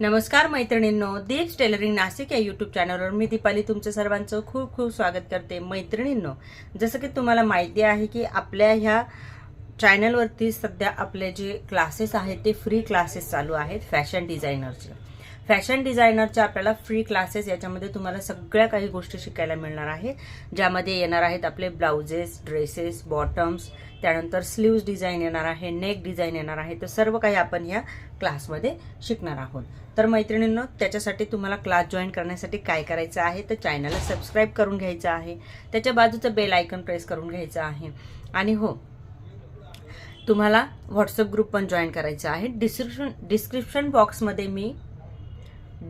नमस्कार मैत्रिणींनो दीप्स टेलरिंग नाशिक या यूट्यूब चॅनलवर मी दीपाली तुमचं सर्वांचं खूप खूप स्वागत करते. मैत्रिणींनो जसं की तुम्हाला माहिती आहे की आपल्या ह्या चॅनलवरती सध्या आपले जे क्लासेस आहेत ते फ्री क्लासेस चालू आहेत फॅशन डिझायनरचे फॅशन डिझायनरचे आपल्याला फ्री क्लासेस याच्यामध्ये तुम्हाला सगळ्या काही गोष्टी शिकायला मिळणार आहे ज्यामध्ये येणार आहेत आपले ब्लाउजेस ड्रेसेस बॉटम्स त्यानंतर स्लीव्ज डिझाईन येणार आहे नेक डिझाईन येणार आहे. तर सर्व काही आपण ह्या क्लासमध्ये शिकणार आहोत. तर मैत्रिणींनो त्याच्यासाठी तुम्हाला क्लास जॉईन करण्यासाठी काय करायचं आहे? तर चॅनलला सबस्क्राईब करून घ्यायचं आहे. त्याच्या बाजूचं बेल आयकन प्रेस करून घ्यायचं आहे. आणि हो तुम्हाला व्हॉट्सअप ग्रुप पण जॉईन करायचा आहे. डिस्क्रिप्शन डिस्क्रिप्शन बॉक्समध्ये मी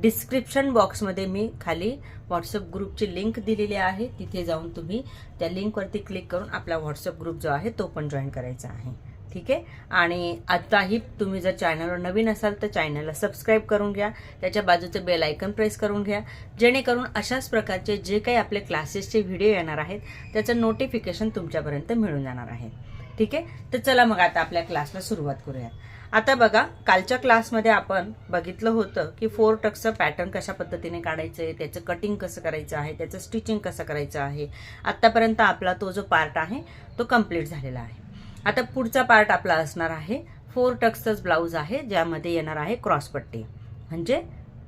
डिस्क्रिप्शन बॉक्समध्ये मी खाली व्हॉट्सअप ग्रुपची लिंक दिलेली आहे. तिथे जाऊन तुम्ही त्या लिंकवरती क्लिक करून आपला व्हॉट्सअप ग्रुप जो आहे तो पण जॉईन करायचा आहे. ठीक आहे? आणि आताही तुम्ही जर चॅनलवर नवीन असाल तर चॅनलला सबस्क्राईब करून घ्या. त्याच्या बाजूचं बेल आयकन प्रेस करून घ्या. जेणेकरून अशाच प्रकारचे जे काही आपले क्लासेसचे व्हिडिओ येणार आहेत त्याचं नोटिफिकेशन तुमच्यापर्यंत मिळून जाणार आहे. ठीक आहे? तर चला मग आता आपल्या क्लासला सुरुवात करूया आता बघा कालच्या क्लासमध्ये आपण बघितलं होतं की फोर टक्सचं पॅटर्न कशा पद्धतीने काढायचं आहे त्याचं कटिंग कसं करायचं आहे त्याचं स्टिचिंग कसं करायचं आहे. आत्तापर्यंत आपला तो जो पार्ट आहे तो कंप्लीट झालेला आहे. आता पुढचा पार्ट आपला असणार आहे फोर टक्सचंच ब्लाऊज आहे ज्यामध्ये येणार आहे क्रॉसपट्टी म्हणजे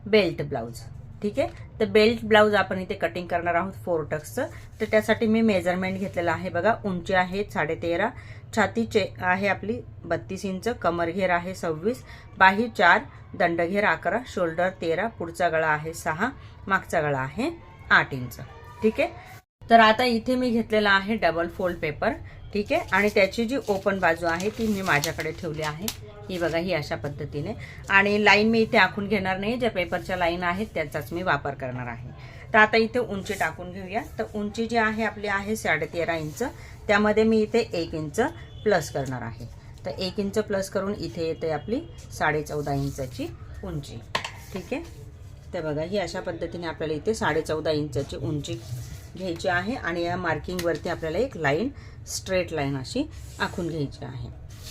बेल्ट ब्लाऊज ठीक आहे? तर बेल्ट ब्लाऊज आपण इथे कटिंग करणार आहोत फोर टक्सचं तर त्यासाठी मी मेजरमेंट घेतलेलं आहे बघा. उंची आहे साडेतेरा. छातीचे आहे आपली बत्तीस इंच. कमरघेर आहे सव्वीस. बाही चार. दंडघेर अकरा. शोल्डर तेरा. पुढचा गळा आहे सहा. मागचा गळा आहे आठ इंच. ठीक आहे? तर आता इथे मी घेतलेला आहे डबल फोल्ड पेपर ठीक आहे? आणि त्याची जी ओपन बाजू आहे ती मी माझ्याकडे ठेवली आहे. ही बघा ही अशा पद्धतीने. आणि लाईन मी इथे आखून घेणार नाही. ज्या पेपरच्या लाईन आहेत त्याचाच मी वापर करणार आहे. तर आता इथे उंची टाकून घेऊया. तर उंची जी आहे आपली आहे साडेतेरा इंच. त्यामध्ये मी इथे एक इंच प्लस करणार आहे. तर एक इंच प्लस करून इथे येते आपली साडे चौदा इंचाची उंची. ठीक आहे? तर बघा ही अशा पद्धतीने आपल्याला इथे साडे चौदा इंचाची उंची घ्यायची आहे आणि या मार्किंगवरती आपल्याला एक लाईन स्ट्रेट लाईन अशी आखून घ्यायची आहे.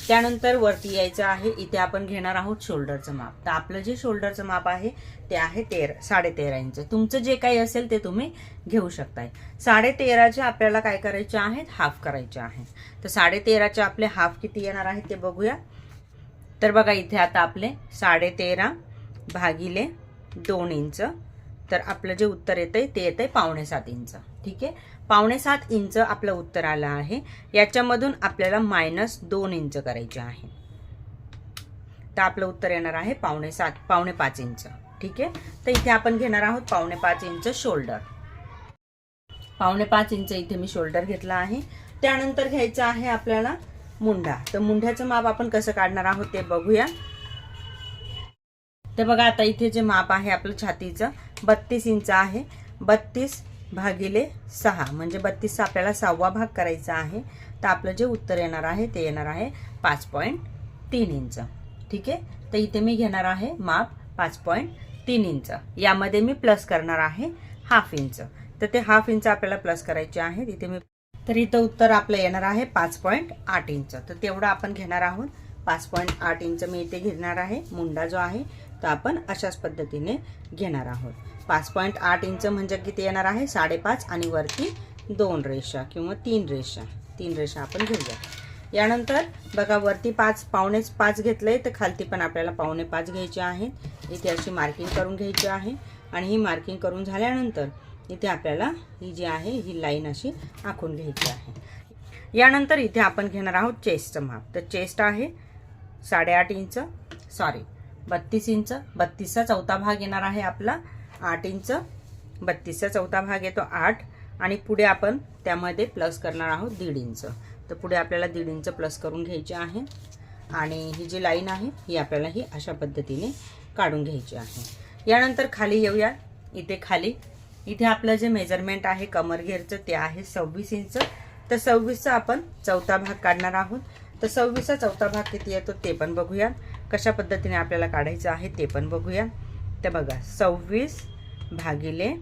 त्यानंतर वरती यायचं आहे इथे आपण घेणार आहोत शोल्डरचं माप. तर आपलं जे शोल्डरचं माप आहे ते आहे तेरा साडेतेरा इंच. तुमचं जे काही असेल ते तुम्ही घेऊ शकताय. साडेतेराचे आपल्याला काय करायचे आहेत? हाफ करायचे आहेत. तर साडेतेराचे आपले हाफ किती येणार आहेत ते बघूया. तर बघा इथे आता आपले साडेतेरा भागिले दोन इंच. तर आपलं जे उत्तर येतंय ते येतंय पावणे सात इंच. ठीक आहे? पावणे सात इंच आपलं उत्तर आलं आहे. याच्यामधून आपल्याला मायनस दोन इंच करायचे आहे. तर आपलं उत्तर येणार आहे पावणे सात पावणे पाच इंच. ठीक आहे? तर इथे आपण घेणार आहोत पावणे पाच इंच शोल्डर पावणे पाच इंच इथे मी शोल्डर घेतला आहे. त्यानंतर घ्यायचं आहे आपल्याला मुंडा. तर मुंढ्याचं माप आपण कसं काढणार आहोत ते बघूया. तर बघा आता इथे जे माप आहे आपलं छातीचं बत्तीस इंच आहे. बत्तीस भागिले सहा म्हणजे बत्तीसचा आपल्याला सहावा भाग करायचा आहे. तर आपलं जे उत्तर येणार आहे ते येणार आहे पाच पॉईंट तीन इंच. ठीक आहे? तर इथे मी घेणार आहे माप पाच पॉईंट तीन इंच. यामध्ये मी प्लस करणार आहे हाफ इंच. तर ते हाफ इंच आपल्याला प्लस करायचे आहे तिथे मी तर इथं उत्तर आपलं येणार आहे पाच पॉईंट आठ इंच. तर तेवढं आपण घेणार आहोत. पाच पॉईंट आठ इंच मी इथे घेणार आहे. मुंडा जो आहे तर आपण अशाच पद्धतीने घेणार आहोत. पाच पॉईंट आठ इंच म्हणजे किती येणार आहे? साडेपाच आणि वरती दोन रेषा किंवा तीन रेषा. तीन रेषा आपण घेऊया. यानंतर बघा वरती पाच पावणेच पाच घेतलंय तर खालती पण आपल्याला पावणे पाच घ्यायचे आहेत. इथे अशी मार्किंग करून घ्यायची आहे. आणि ही मार्किंग करून झाल्यानंतर इथे आपल्याला ही जी आहे ही लाईन अशी आखून घ्यायची आहे. यानंतर इथे आपण घेणार आहोत चेस्टचं माप. तर चेस्ट आहे साडेआठ इंच. सॉरी बत्तीस इंच बत्तीसचा चौथा भाग येणार आहे आपला. आठ इंच बत्तीसचा चौथा भाग येतो आठ. आणि पुढे आपण त्यामध्ये प्लस करणार आहोत दीड इंच. तर पुढे आपल्याला दीड इंच प्लस करून घ्यायचे आहे. आणि ही जी लाईन आहे ही आपल्याला ही अशा पद्धतीने काढून घ्यायची आहे. यानंतर खाली येऊया. इथे खाली. इथे आपलं जे मेजरमेंट आहे कमरघेरचं ते आहे सव्वीस इंच. तर सव्वीसचा आपण चौथा भाग काढणार आहोत. तर सव्वीसचा चौथा भाग किती येतो ते पण बघूया कशा पद्धतीने आपल्याला काढायचं आहे ते पण बघूया. तर बघा सव्वीस भागिले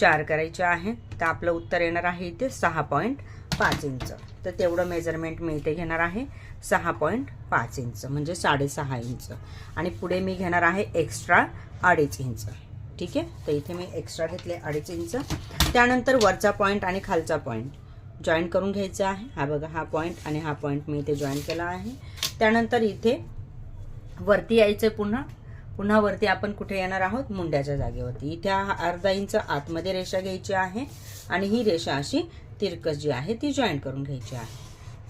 चार करायचे आहे. तर आपलं उत्तर येणार आहे इथे सहा पॉईंट पाच इंच. तर तेवढं मेजरमेंट मी इथे घेणार आहे. सहा पॉईंट पाच इंच म्हणजे साडेसहा इंच. आणि पुढे मी घेणार आहे एक्स्ट्रा अडीच इंच. ठीक आहे? तर इथे मी एक्स्ट्रा घेतले अडीच इंच. त्यानंतर वरचा पॉईंट आणि खालचा पॉईंट. जॉईन करून घ्यायचा आहे. हा बघा हा पॉईंट आणि हा पॉईंट मी इथे जॉईन केला आहे. त्यानंतर इथे वरती यायचं पुन्हा. पुन्हा वरती आपण कुठे येणार आहोत? मुंड्याच्या जागेवरती. इथे हा अर्धा इंच आतमध्ये रेषा घ्यायची आहे आणि ही रेषा अशी तिरकस जी आहे ती जॉईन करून घ्यायची आहे.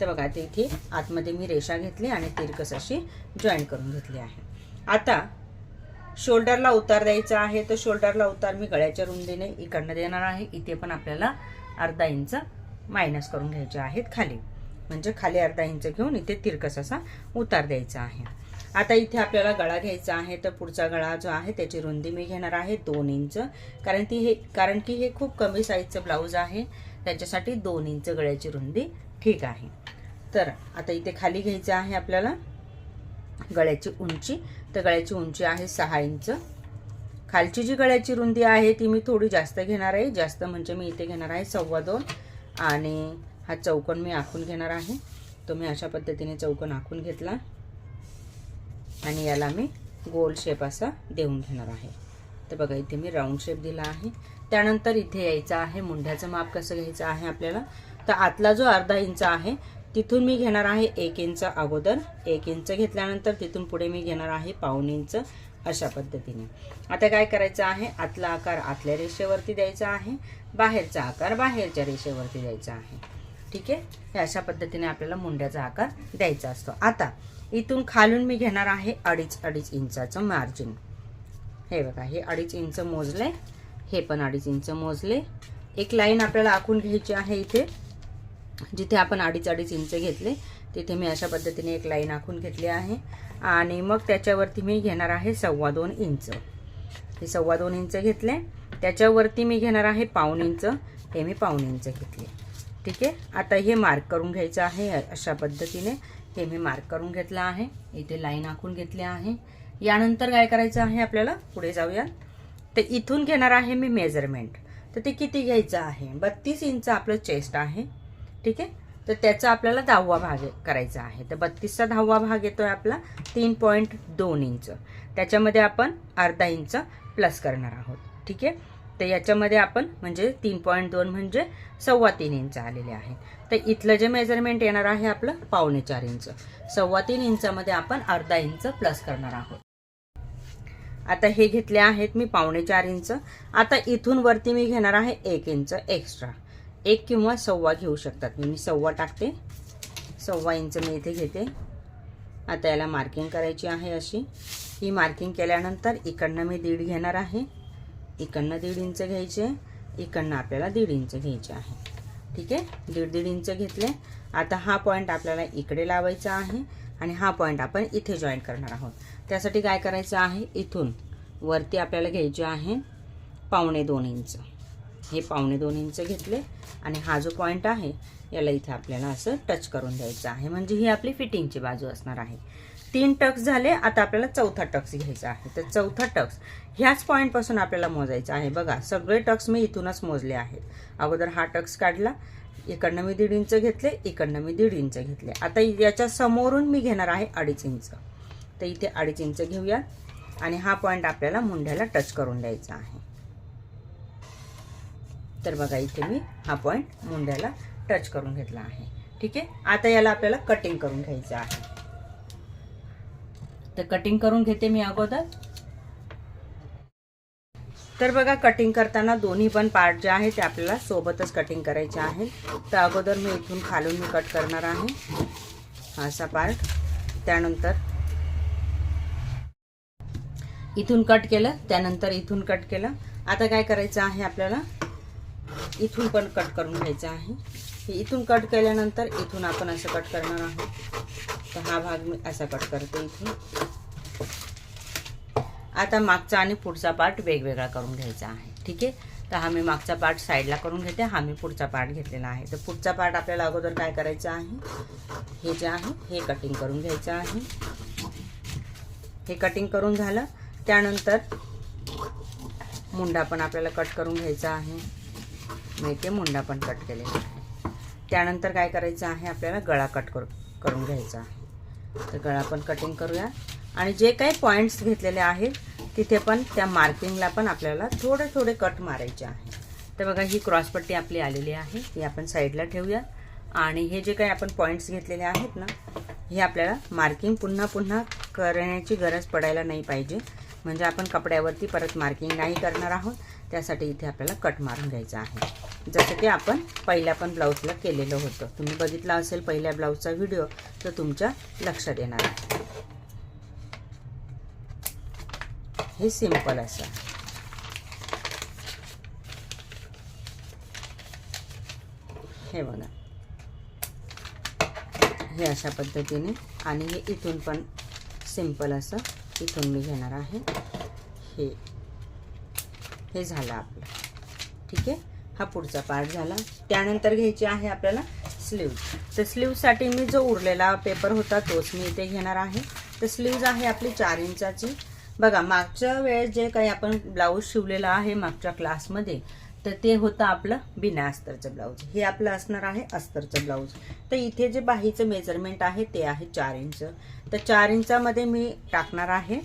तर बघा आता इथे आतमध्ये मी रेषा घेतली आणि तिरकस अशी जॉईन करून घेतली आहे. आता शोल्डरला उतार द्यायचा आहे. तर शोल्डरला उतार मी गळ्याच्या रुंदीने इकडनं देणार आहे. इथे पण आपल्याला अर्धा इंच मायनस करून घ्यायचे आहेत खाली. म्हणजे खाली अर्धा इंच घेऊन इथे तिरकस असा उतार द्यायचा आहे. आता इथे आपल्याला गळा घ्यायचा आहे तर पुढचा गळा जो आहे त्याची रुंदी मी घेणार आहे दोन इंच. कारण ती हे कारण की हे खूप कमी साईजचं ब्लाऊज आहे. त्याच्यासाठी दोन इंच गळ्याची रुंदी ठीक आहे. तर आता इथे खाली घ्यायचं आहे आपल्याला गळ्याची उंची. तर गळ्याची उंची आहे सहा इंच. खालची जी गळ्याची रुंदी आहे ती मी थोडी जास्त घेणार आहे. जास्त म्हणजे मी इथे घेणार आहे सव्वा दोन. आणि हा चौकन मी आखून घेणार आहे. तो मी अशा पद्धतीने चौकन आखून घेतला. आणि याला मी गोल शेप असा देऊन घेणार आहे. तर बघा इथे मी राऊंड शेप दिला आहे. त्यानंतर इथे यायचं आहे मुंढ्याचं माप कसं घ्यायचं आहे आपल्याला? तर आतला जो अर्धा इंच आहे तिथून मी घेणार आहे एक इंच अगोदर. एक इंच घेतल्यानंतर तिथून पुढे मी घेणार आहे पाऊन इंच अशा पद्धतीने. आता काय करायचं आहे? आतला आकार आतल्या रेषेवरती द्यायचा आहे. बाहेरचा आकार बाहेरच्या रेषेवरती द्यायचा आहे. ठीक आहे? हे अशा पद्धतीने आपल्याला मुंड्याचा आकार द्यायचा असतो. आता इथून खालून मी घेणार आहे अडीच अडीच इंचाचं मार्जिन हे बघा हे अडीच इंच मोजले हे पण अडीच इंच मोजले. एक लाईन आपल्याला आखून घ्यायची आहे इथे. जिथे आपण अडीच अडीच इंच घेतले तिथे मी अशा पद्धतीने एक लाईन आखून घेतली आहे. आणि मग त्याच्यावरती मी घेणार आहे सव्वा दोन इंच. हे सव्वा दोन इंच घेतले. त्याच्यावरती मी घेणार आहे पाऊण इंच. हे मी पाऊण इंच घेतले. ठीक आहे? आता हे मार्क करून घ्यायचं आहे अशा पद्धतीने. हे मी मार्क करून घेतलं आहे. इथे लाईन आखून घेतली आहे. यानंतर काय करायचं आहे आपल्याला? पुढे जाऊया तर इथून घेणार आहे मी मेजरमेंट तर ते किती घ्यायचं आहे? बत्तीस इंच आपलं चेस्ट आहे. ठीक आहे? तर त्याचा आपल्याला दहावा भाग करायचा आहे. तर बत्तीसचा दहावा भाग येतो आहे आपला तीन पॉईंट दोन इंच. त्याच्यामध्ये आपण अर्धा इंच प्लस करणार आहोत. ठीक आहे? तर याच्यामध्ये आपण म्हणजे तीन पॉईंट दोन म्हणजे सव्वा तीन इंच आलेले आहे तर इथलं जे मेजरमेंट येणार आहे आपलं पावणे चार इंच. सव्वा तीन इंचामध्ये आपण अर्धा इंच प्लस करणार आहोत. आता हे घेतले आहेत मी पावणे चार इंच. आता इथून वरती मी घेणार आहे एक इंच एक्स्ट्रा एक किंवा सव्वा घेऊ शकतात. मी सव्वा टाकते. सव्वा इंच मी इथे घेते. आता याला मार्किंग करायची आहे अशी. ही मार्किंग केल्यानंतर इकडनं मी दीड घेणार आहे. इकडनं दीड इंच घ्यायचे इकडनं आपल्याला दीड इंच घ्यायचे आहे. ठीक आहे? दीड दीड इंच घेतले. आता हा पॉईंट आपल्याला इकडे लावायचा आहे आणि हा पॉईंट आपण इथे जॉईन करणार आहोत. त्यासाठी काय करायचं आहे? इथून वरती आपल्याला घ्यायचे आहे पावणे दोन इंच. हे पावणे दोन इंच घेतले आणि हा जो पॉईंट आहे याला इथे आपल्याला असं टच करून द्यायचं आहे. म्हणजे ही आपली फिटिंगची बाजू असणार आहे. तीन टक्स झाले आता आपल्याला चौथा टक्स घ्यायचा आहे. तर चौथा टक्स ह्याच पॉईंटपासून आपल्याला मोजायचं आहे. बघा सगळे टक्स मी इथूनच मोजले आहेत. अगोदर हा टक्स काढला इकडनं मी दीड इंच घेतले इकडनं मी दीड इंच घेतले. आता याच्या समोरून मी घेणार आहे अडीच इंच. तर इथे अडीच इंच घेऊया आणि हा पॉईंट आपल्याला मुंढ्याला टच करून द्यायचा आहे. तर बघा इथे मी हा पॉईंट मुंड्याला टच करून घेतला आहे. ठीक आहे? आता याला आपल्याला कटिंग करून घ्यायचं आहे. तर कटिंग करून घेते मी अगोदर. तर बघा कटिंग करताना दोन्ही पण पार्ट जे आहे ते आपल्याला सोबतच कटिंग करायचे आहे तर अगोदर मी इथून खालून मी कट करणार आहे. असा पार्ट त्यानंतर इथून कट केलं त्यानंतर इथून कट केलं. आता काय करायचं आहे आपल्याला? इथून पण कट करून घ्यायचं आहे. इथून कट केल्यानंतर इथून आपण असं कट करणार आहोत. तर हा भाग मी असा कट करते इथे. आता मागचा आणि पुढचा पार्ट वेगवेगळा करून घ्यायचा आहे. ठीक आहे? तर हा मी मागचा पार्ट साईडला करून घेते हा मी पुढचा पार्ट घेतलेला आहे. तर पुढचा पार्ट आपल्याला अगोदर काय करायचं आहे? हे जे आहे हे कटिंग करून घ्यायचं आहे. हे कटिंग करून झालं. त्यानंतर मुंडा पण आपल्याला कट करून घ्यायचा आहे. मी ते मुंडा पण कट केलेला आहे. त्यानंतर काय करायचं आहे? आपल्याला गळा कट करू करून घ्यायचा आहे. तर गळा पण कटिंग करूया. आणि जे काही पॉईंट्स घेतलेले आहेत तिथे पण त्या मार्किंगला पण आपल्याला थोडे थोडे कट मारायचे आहे तर बघा ही क्रॉसपट्टी आपली आलेली आहे. ती आपण साईडला ठेवूया. आणि हे जे काही आपण पॉईंट्स घेतलेले आहेत ना हे आपल्याला मार्किंग पुन्हा पुन्हा करण्याची गरज पडायला नाही पाहिजे. म्हणजे आपण कपड्यावरती परत मार्किंग नाही करणार आहोत. त्यासाठी इथे आपल्याला कट मारून घ्यायचं आहे. जसं की आपण पहिल्या पण ब्लाऊजला केलेलं होतं. तुम्ही बघितला असेल पहिल्या ब्लाऊजचा व्हिडिओ तर तुमच्या लक्षात येणार आहे. हे सिंपल असं आहे. हे बघा. हे अशा पद्धतीने आणि हे इथून पण सिंपल असं इथून मी घेणार आहे. हे हे झालं आपलं. ठीक आहे? हा पुढचा पार्ट झाला. त्यानंतर घ्यायची आहे आपल्याला स्लीव्ज तर स्लीवसाठी मी जो उरलेला पेपर होता तोच मी इथे घेणार आहे. तर स्लीव्ज आहे आपली चार इंचाची. बघा मागच्या वेळेस जे काही आपण ब्लाऊज शिवलेला आहे मागच्या क्लासमध्ये तर ते होतं आपलं बिना अस्तरचं ब्लाऊज हे आपलं असणार आहे अस्तरचं ब्लाऊज तर इथे जे बाहीचं मेजरमेंट आहे ते आहे चार इंच. तर चार इंचामध्ये मी टाकणार आहे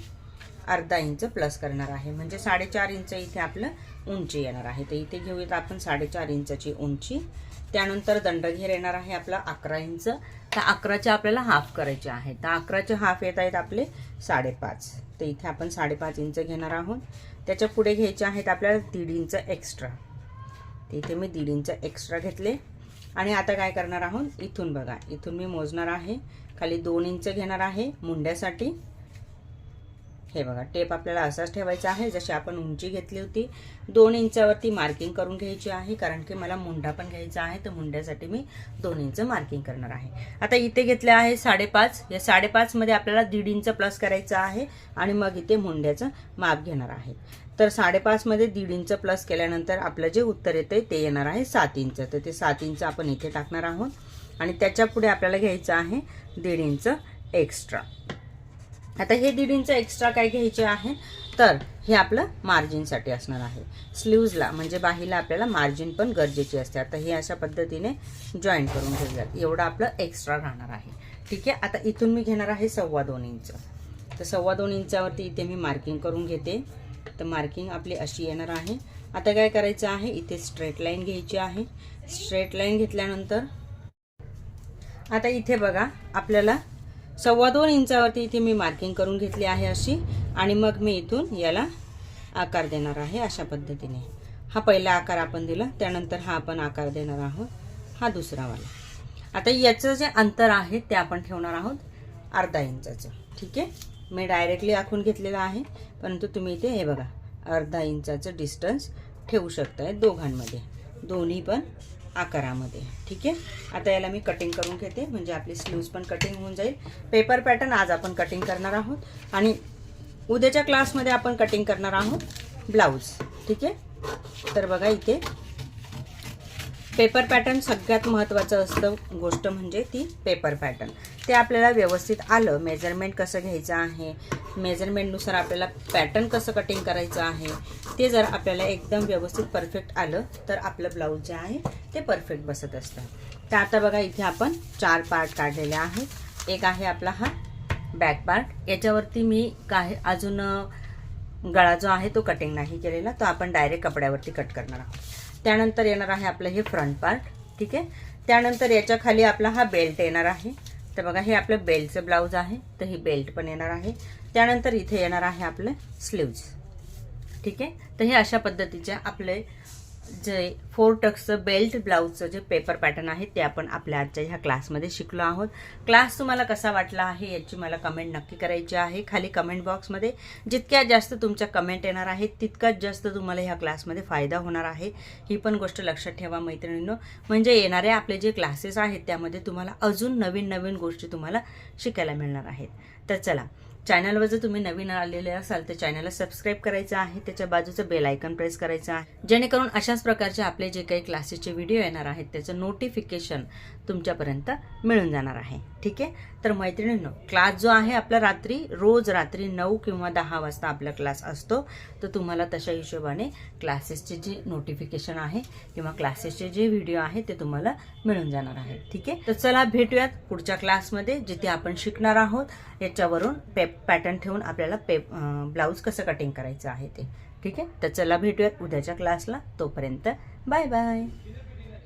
अर्धा इंच प्लस करणार आहे. म्हणजे साडेचार इंच इथे आपलं उंची येणार आहे. तर इथे घेऊयात आपण साडेचार इंचची उंची. त्यानंतर दंडघेर येणार आहे आपला अकरा इंच. तर अकराचे आपल्याला हाफ करायचे आहे. तर अकराचे हाफ येत आहेत आपले साडेपाच. तर इथे आपण साडेपाच इंच घेणार आहोत. त्याच्या पुढे घ्यायचे आहेत आपल्याला दीड इंच एक्स्ट्रा तर इथे मी दीड इंच एक्स्ट्रा घेतले. आणि आता काय करणार आहोत? इथून बघा. इथून मी मोजणार आहे. खाली दोन इंच घेणार आहे मुंड्यासाठी. हे बघा टेप आपल्याला असाच ठेवायचा आहे. जशी आपण उंची घेतली होती दोन इंचावरती मार्किंग करून घ्यायची आहे. कारण की मला मुंडा पण घ्यायचा आहे तर मुंड्यासाठी मी दोन इंच मार्किंग करणार आहे. आता इथे घेतले आहे साडेपाच. या साडेपाचमध्ये आपल्याला दीड इंच प्लस करायचं आहे आणि मग इथे मुंड्याचं माप घेणार आहे. तर साडेपाचमध्ये दीड इंच प्लस केल्यानंतर आपलं जे उत्तर येतं ते येणार आहे सात इंच. तर ते सात इंच आपण इथे टाकणार आहोत. आणि त्याच्या पुढे आपल्याला घ्यायचं आहे दीड इंच एक्स्ट्रा आता हे दीड इंच एक्स्ट्रा काय घ्यायचे आहे? तर हे आपलं मार्जिनसाठी असणार आहे. स्लीव्जला म्हणजे बाहीला आपल्याला मार्जिन पण गरजेची असते. आता हे अशा पद्धतीने जॉईन करून घेऊयात. एवढं आपलं एक्स्ट्रा राहणार आहे. ठीक आहे? आता इथून मी घेणार आहे सव्वा दोन इंच. तर सव्वा दोन इंचावरती इथे मी मार्किंग करून घेते. तर मार्किंग आपली अशी येणार आहे. आता काय करायचं आहे? इथे स्ट्रेट लाईन घ्यायची आहे. स्ट्रेट लाईन घेतल्यानंतर आता इथे बघा आपल्याला सव्वा दोन इंचावरती इथे मी मार्किंग करून घेतली आहे अशी. आणि मग मी इथून याला आकार देणार आहे अशा पद्धतीने. हा पहिला आकार आपण दिला त्यानंतर हा आपण आकार देणार आहोत. हा दुसरावाला आता याचं जे अंतर आहे ते आपण ठेवणार आहोत अर्धा इंचाचं. ठीक आहे? मी डायरेक्टली आखून घेतलेलं आहे. परंतु तुम्ही इथे हे बघा अर्धा इंचाचं डिस्टन्स ठेवू शकताय दोघांमध्ये. दोन्ही पण आकारामध्ये. ठीक आहे? आता याला मी कटिंग करून घेते. म्हणजे आपली स्लीव्ज पण कटिंग होऊन जाईल. पेपर पॅटर्न आज आपण कटिंग करणार आहोत. आणि उद्याच्या क्लासमध्ये आपण कटिंग करणार आहोत ब्लाऊज ठीक आहे? तर बघा इथे पेपर पॅटर्न सगळ्यात महत्त्वाचं असतं गोष्ट म्हणजे ती पेपर पॅटर्न. ते आपल्याला व्यवस्थित आलं मेजरमेंट कसं घ्यायचं आहे मेजरमेंटनुसार आपल्याला पॅटर्न कसं कटिंग करायचं आहे ते जर आपल्याला एकदम व्यवस्थित परफेक्ट आलं तर आपलं ब्लाऊज जे आहे ते परफेक्ट बसत असतं. तर आता बघा इथे आपण चार पार्ट काढलेले आहेत. एक आहे आपला हा बॅक पार्ट याच्यावरती मी काही अजून गळा जो आहे तो कटिंग नाही केलेला तो आपण डायरेक्ट कपड्यावरती कट करणार आहोत. त्यानंतर येणार आहे आपलं हे फ्रंट पार्ट ठीक आहे? त्यानंतर याच्या खाली आपला हा बेल्ट येणार आहे. तर बघा हे आपलं बेल्टचं ब्लाऊज आहे तर ही बेल्ट पण येणार आहे. त्यानंतर इथे येणार आहे आपलं स्लीव्ज ठीक आहे? तर हे अशा पद्धतीचे आपले जे फोर टक्सचं बेल्ट ब्लाऊजचं जे पेपर पॅटर्न आहे ते आपण आपल्या आजच्या ह्या क्लासमध्ये शिकलो आहोत. क्लास तुम्हाला कसा वाटला आहे याची मला कमेंट नक्की करायची आहे. खाली कमेंट बॉक्समध्ये जितक्या जास्त तुमच्या कमेंट येणार आहेत तितकाच जास्त तुम्हाला ह्या क्लासमध्ये फायदा होणार आहे. ही पण गोष्ट लक्षात ठेवा मैत्रिणींनो. म्हणजे येणारे आपले जे क्लासेस आहेत त्यामध्ये तुम्हाला अजून नवीन नवीन गोष्टी तुम्हाला शिकायला मिळणार आहेत. तर चला चॅनलवर जर तुम्ही नवीन आलेले असाल तर चॅनलला सबस्क्राईब करायचं आहे. त्याच्या बाजूचं बेल आयकन प्रेस करायचं आहे. जेणेकरून अशाच प्रकारचे आपले जे काही क्लासेसचे व्हिडिओ येणार आहेत त्याचं नोटिफिकेशन तुमच्यापर्यंत मिळून जाणार आहे. ठीक आहे? तर मैत्रिणींनो क्लास जो आहे आपला रात्री रोज रात्री नऊ किंवा दहा वाजता आपला क्लास असतो. तर तुम्हाला तशा हिशोबाने क्लासेसचे जे नोटिफिकेशन आहे किंवा क्लासेसचे जे व्हिडिओ आहे ते तुम्हाला मिळून जाणार आहे. ठीक आहे? तर चला भेटूयात पुढच्या क्लासमध्ये जिथे आपण शिकणार आहोत. याच्यावरून पेप पॅटर्न ठेवून आपल्याला पेप ब्लाऊज कसं कटिंग करायचं आहे ते. ठीक आहे? तर चला भेटूयात उद्याच्या क्लासला तोपर्यंत बाय बाय